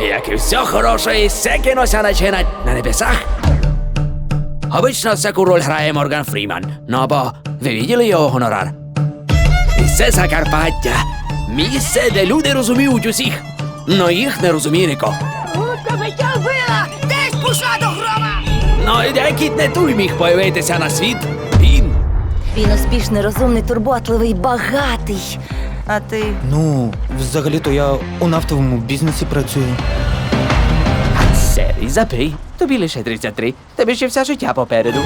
Як і все хороше, і все кінося починать на небесах. Обично всяку роль грає Морган Фріман. Ну або ви виділи його гонорар? І це Закарпаття. Місце, де люди розуміють усіх, но їх не розуміє ніхто. Утка життя! Десь пішла до грома! Ну і де не той міг появитися на світ, він. Він успішний, розумний, турботливий, багатий. А ти Ну, взагалі-то я у нафтовому бізнесі працюю. Сері, запий. Тобі лише 33. Тобі ще все життя попереду.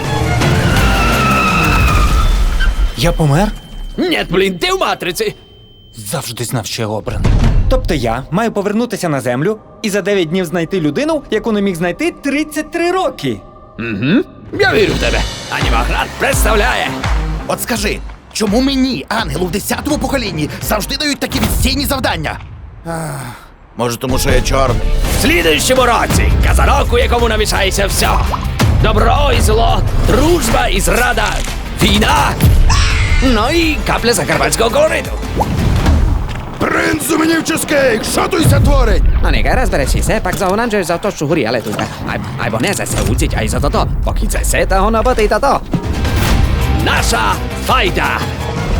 Я помер? Нет, блін, ти в матриці. Завжди знав, що я обраний. Тобто я маю повернутися на землю і за 9 днів знайти людину, яку не міг знайти 33 роки. Я вірю в тебе. Анімаград представляє. От скажи, чому мені, ангелу в десятому поколінні, завжди дають такі відстійні завдання? Ах, може, тому що я чорний. В слідуючому році казанок, у якому намішається все. Добро і зло, дружба і зрада, війна. Ну і капля закарпатського колориту. Принц зумінів чизкейк! Що тут ся творить? No neka, rozbereš se, pak zahonáš za to, horí, ale tu aj, Айбо не за се уциť aj za toto. Pokiaľ sa se, to ono boty toto. Наша файда!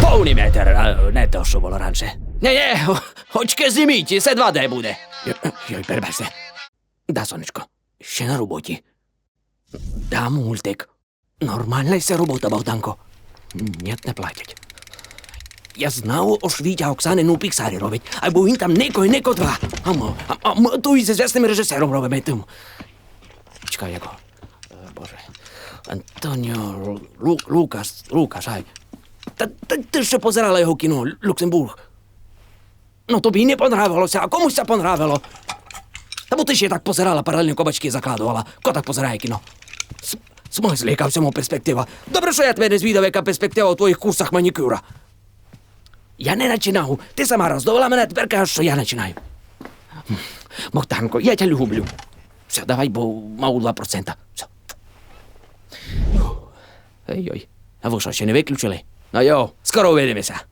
Повний метр, а не то, що було раніше. Не, не, очки зніміть, це 2D буде. Йой, перебачте. Да, сонечко, ще на роботі. Да, мультик. Нормальна ся робота, Богданко. Нет, не платять. Я знав, ось Вітя Оксани ну Піксарі робить, або він там Нико і Нико 2. А мо, а, а мо, то і з звісним режисером робимо тим. Чекай, яко. Антоніо Лу- Лу, Лукас, Лукаш, ай. Та, та ти ще позирала його кіно, Люксембург. Ну тобі не понравилося, а комусь це понравило. Та бо ти ще так позирала, паралельно кабачки закладувала. Ко так позирає кіно? С- яка в цьому перспектива? Добре, що я тебе не звідав, яка перспектива у твоїх курсах манікюра. Я не починав. Ти сама роздовела мене, тепер кажеш, що я починаю. Богданко, я тебе люблю. Все, давай, бо мав 2%. Все. Ojoj, a už ste nevyklúčili. No jo, skoro uvidíme sa.